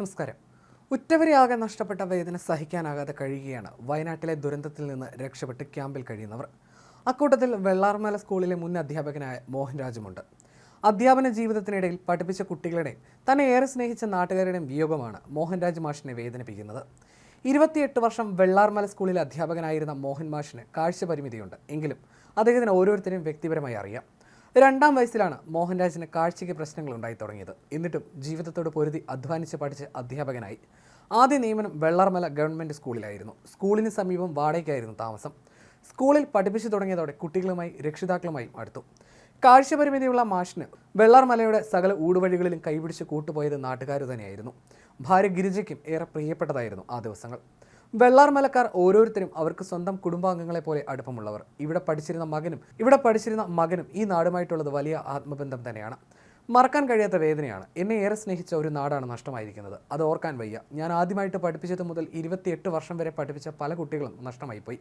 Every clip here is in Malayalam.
നമസ്കാരം. ഉറ്റവരെയാകെ നഷ്ടപ്പെട്ട വേദന സഹിക്കാനാകാതെ കഴിയുകയാണ്. വയനാട്ടിലെ ദുരന്തത്തിൽ നിന്ന് രക്ഷപ്പെട്ട് ക്യാമ്പിൽ കഴിയുന്നവർ. അക്കൂട്ടത്തിൽ വെള്ളാർമല സ്കൂളിലെ മുൻ അധ്യാപകനായ മോഹൻരാജുമുണ്ട്. അധ്യാപന ജീവിതത്തിനിടയിൽ പഠിപ്പിച്ച കുട്ടികളുടെയും തന്നെ ഏറെ സ്നേഹിച്ച നാട്ടുകാരുടെയും വിയോഗമാണ് മോഹൻരാജ് മാഷിനെ വേദനിപ്പിക്കുന്നത്. ഇരുപത്തിയെട്ട് വർഷം വെള്ളാർമല സ്കൂളിലെ അധ്യാപകനായിരുന്ന മോഹൻ മാഷിന് കാഴ്ച പരിമിതിയുണ്ട്. എങ്കിലും അദ്ദേഹത്തിന് ഓരോരുത്തരെയും വ്യക്തിപരമായി അറിയാം. രണ്ടാം വയസ്സിലാണ് മോഹൻരാജിന് കാഴ്ചയ്ക്ക് പ്രശ്നങ്ങൾ ഉണ്ടായി തുടങ്ങിയത്. എന്നിട്ടും ജീവിതത്തോട് പൊരുതി അധ്വാനിച്ച് പഠിച്ച് അധ്യാപകനായി. ആദ്യ നിയമനം വെള്ളാർമല ഗവൺമെന്റ് സ്കൂളിലായിരുന്നു. സ്കൂളിന് സമീപം വാടകയ്ക്കായിരുന്നു താമസം. സ്കൂളിൽ പഠിപ്പിച്ചു തുടങ്ങിയതോടെ കുട്ടികളുമായി രക്ഷിതാക്കളുമായും അടുത്തു. കാഴ്ചപരിമിതിയുള്ള മാഷിന് വെള്ളാർമലയുടെ സകല ഊടുവഴികളിലും കൈപിടിച്ച് കൂട്ടുപോയത് നാട്ടുകാർ തന്നെയായിരുന്നു. ഭാര്യ ഗിരിജയ്ക്കും ഏറെ പ്രിയപ്പെട്ടതായിരുന്നു ആ ദിവസങ്ങൾ. വെള്ളാർമലക്കാർ ഓരോരുത്തരും അവർക്ക് സ്വന്തം കുടുംബാംഗങ്ങളെ പോലെ അടുപ്പമുള്ളവർ. ഇവിടെ പഠിച്ചിരുന്ന മകനും ഇവിടെ പഠിച്ചിരുന്ന മകനും ഈ നാടുമായിട്ടുള്ളത് വലിയ ആത്മബന്ധം തന്നെയാണ്. മറക്കാൻ കഴിയാത്ത വേദനയാണ്. എന്നെ ഏറെ സ്നേഹിച്ച ഒരു നാടാണ് നഷ്ടമായിരിക്കുന്നത്. അത് ഓർക്കാൻ വയ്യ. ഞാൻ ആദ്യമായിട്ട് പഠിപ്പിച്ചത് മുതൽ ഇരുപത്തിയെട്ട് വർഷം വരെ പഠിപ്പിച്ച പല കുട്ടികളും നഷ്ടമായി പോയി.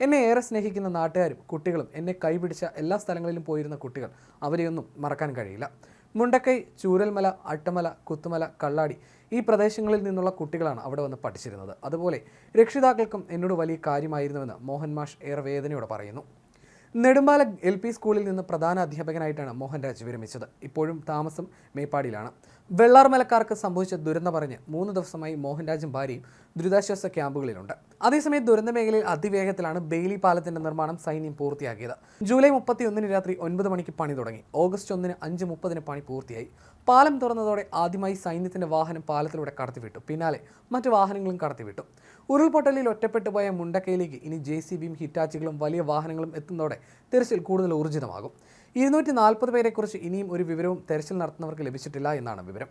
എന്നെ ഏറെ സ്നേഹിക്കുന്ന നാട്ടുകാരും കുട്ടികളും എന്നെ കൈപിടിച്ച എല്ലാ സ്ഥലങ്ങളിലും പോയിരുന്ന കുട്ടികൾ അവരെയൊന്നും മറക്കാൻ കഴിയില്ല. മുണ്ടക്കൈ ചൂരൽമല അട്ടമല കുത്തുമല കള്ളാടി ഈ പ്രദേശങ്ങളിൽ നിന്നുള്ള കുട്ടികളാണ് അവിടെ വന്ന് പഠിച്ചിരുന്നത്. അതുപോലെ രക്ഷിതാക്കൾക്കും എന്നോട് വലിയ കാര്യമായിരുന്നുവെന്ന് മോഹൻ മാഷ് ഏറെ വേദനയോടെ പറയുന്നു. നെടുമ്പാല എൽ പി സ്കൂളിൽ നിന്ന് പ്രധാന അധ്യാപകനായിട്ടാണ് മോഹൻരാജ് വിരമിച്ചത്. ഇപ്പോഴും താമസം മേപ്പാടിയിലാണ്. വെള്ളാർമലക്കാർക്ക് സംഭവിച്ച ദുരന്തം പറഞ്ഞ് മൂന്ന് ദിവസമായി മോഹൻരാജും ഭാര്യയും ദുരിതാശ്വാസ ക്യാമ്പുകളിലുണ്ട്. അതേസമയം ദുരന്ത മേഖലയിൽ അതിവേഗത്തിലാണ് ബെയിലി പാലത്തിന്റെ നിർമ്മാണം സൈന്യം പൂർത്തിയാക്കിയത്. ജൂലൈ മുപ്പത്തി ഒന്നിന് രാത്രി ഒൻപത് മണിക്ക് പണി തുടങ്ങി. ഓഗസ്റ്റ് ഒന്നിന് അഞ്ച് മുപ്പതിന് പണി പൂർത്തിയായി. പാലം തുറന്നതോടെ ആദ്യമായി സൈന്യത്തിന്റെ വാഹനം പാലത്തിലൂടെ കടത്തിവിട്ടു. പിന്നാലെ മറ്റു വാഹനങ്ങളും കടത്തിവിട്ടു. ഉരുൾപൊട്ടലിൽ ഒറ്റപ്പെട്ടു പോയ മുണ്ടക്കയിലേക്ക് ഇനി ജെ സി ബിയും ഹിറ്റാച്ചികളും വലിയ വാഹനങ്ങളും എത്തുന്നതോടെ തിരച്ചിൽ കൂടുതൽ ഊർജിതമാകും. ഇരുന്നൂറ്റി നാൽപ്പത് പേരെക്കുറിച്ച് ഇനിയും ഒരു വിവരവും തെരച്ചിൽ നടത്തുന്നവർക്ക് ലഭിച്ചിട്ടില്ല എന്നാണ് വിവരം.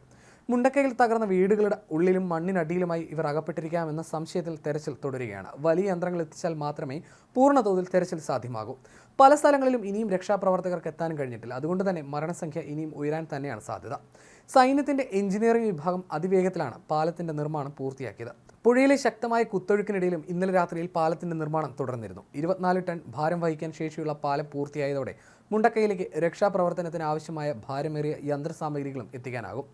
മുണ്ടക്കയിൽ തകർന്ന വീടുകളുടെ ഉള്ളിലും മണ്ണിനടിയിലുമായി ഇവർ അകപ്പെട്ടിരിക്കാമെന്ന സംശയത്തിൽ തെരച്ചിൽ തുടരുകയാണ്. വലിയ യന്ത്രങ്ങൾ എത്തിച്ചാൽ മാത്രമേ പൂർണതോതിൽ തെരച്ചിൽ സാധ്യമാകൂ. പല സ്ഥലങ്ങളിലും ഇനിയും രക്ഷാപ്രവർത്തകർക്ക് എത്താനും കഴിഞ്ഞിട്ടില്ല. അതുകൊണ്ട് തന്നെ മരണസംഖ്യ ഇനിയും ഉയരാൻ തന്നെയാണ് സാധ്യത. സൈന്യത്തിന്റെ എഞ്ചിനീയറിംഗ് വിഭാഗം അതിവേഗത്തിലാണ് പാലത്തിന്റെ നിർമ്മാണം പൂർത്തിയാക്കിയത്. പുഴയിലെ ശക്തമായ കുത്തൊഴുക്കിനിടയിലും ഇന്നലെ രാത്രിയിൽ പാലത്തിന്റെ നിർമ്മാണം തുടർന്നിരുന്നു. ഇരുപത്തിനാല് ടൺ ഭാരം വഹിക്കാൻ ശേഷിയുള്ള പാലം പൂർത്തിയായതോടെ മുണ്ടക്കൈയിലേക്ക് രക്ഷാപ്രവർത്തനത്തിന് ആവശ്യമായ ഭാരമേറിയ യന്ത്രസാമഗ്രികളും എത്തിക്കാനാകും.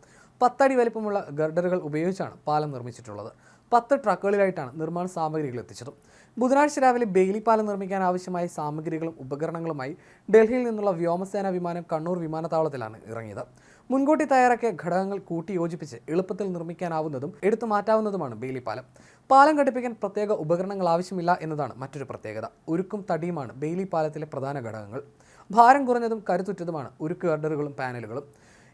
പത്തടി വലിപ്പമുള്ള ഗർഡറുകൾ ഉപയോഗിച്ചാണ് പാലം നിർമ്മിച്ചിട്ടുള്ളത്. പത്ത് ട്രക്കുകളിലായിട്ടാണ് നിർമ്മാണ സാമഗ്രികൾ എത്തിച്ചത്. ബുധനാഴ്ച രാവിലെ ബെയിലി പാലം നിർമ്മിക്കാൻ ആവശ്യമായ സാമഗ്രികളും ഉപകരണങ്ങളുമായി ഡൽഹിയിൽ നിന്നുള്ള വ്യോമസേനാ വിമാനം കണ്ണൂർ വിമാനത്താവളത്തിലാണ് ഇറങ്ങിയത്. മുൻകൂട്ടി തയ്യാറാക്കിയ ഘടകങ്ങൾ കൂട്ടി യോജിപ്പിച്ച് എളുപ്പത്തിൽ നിർമ്മിക്കാനാവുന്നതും എടുത്തു മാറ്റാവുന്നതുമാണ് ബെയിലി പാലം. പാലം ഘടിപ്പിക്കാൻ പ്രത്യേക ഉപകരണങ്ങൾ ആവശ്യമില്ല എന്നതാണ് മറ്റൊരു പ്രത്യേകത. ഉരുക്കും തടിയുമാണ് ബെയിലി പാലത്തിലെ പ്രധാന ഘടകങ്ങൾ. ഭാരം കുറഞ്ഞതും കരുത്തുറ്റതുമാണ് ഉരുക്ക് ഗർഡറുകളും പാനലുകളും.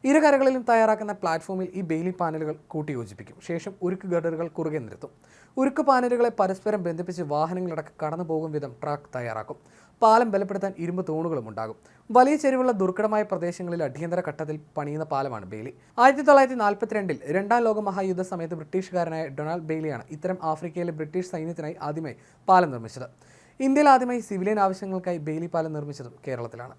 ഇരുകരകളിലും തയ്യാറാക്കുന്ന പ്ലാറ്റ്ഫോമിൽ ഈ ബെയിലി പാനലുകൾ കൂട്ടിയോജിപ്പിക്കും. ശേഷം ഉരുക്ക് ഗഡറുകൾ കുറുകെ നിർത്തും ഉരുക്ക് പാനലുകളെ പരസ്പരം ബന്ധിപ്പിച്ച് വാഹനങ്ങളടക്കം കടന്നു പോകും വിധം ട്രാക്ക് തയ്യാറാക്കും. പാലം ബലപ്പെടുത്താൻ ഇരുമ്പ് തൂണുകളും ഉണ്ടാകും. വലിയ ചെരുവുള്ള ദുർഘടമായ പ്രദേശങ്ങളിൽ അടിയന്തര ഘട്ടത്തിൽ പണിയുന്ന പാലമാണ് ബെയിലി. ആയിരത്തി തൊള്ളായിരത്തി നാൽപ്പത്തിരണ്ടിൽ രണ്ടാം ലോക മഹായുദ്ധ സമയത്ത് ബ്രിട്ടീഷുകാരനായ ഡൊണാൾഡ് ബെയിലിയാണ് ഇത്തരം ആഫ്രിക്കയിലെ ബ്രിട്ടീഷ് സൈന്യത്തിനായി ആദ്യമായി പാലം നിർമ്മിച്ചത്. ഇന്ത്യയിൽ ആദ്യമായി സിവിലിയൻ ആവശ്യങ്ങൾക്കായി ബെയിലി പാലം നിർമ്മിച്ചതും കേരളത്തിലാണ്.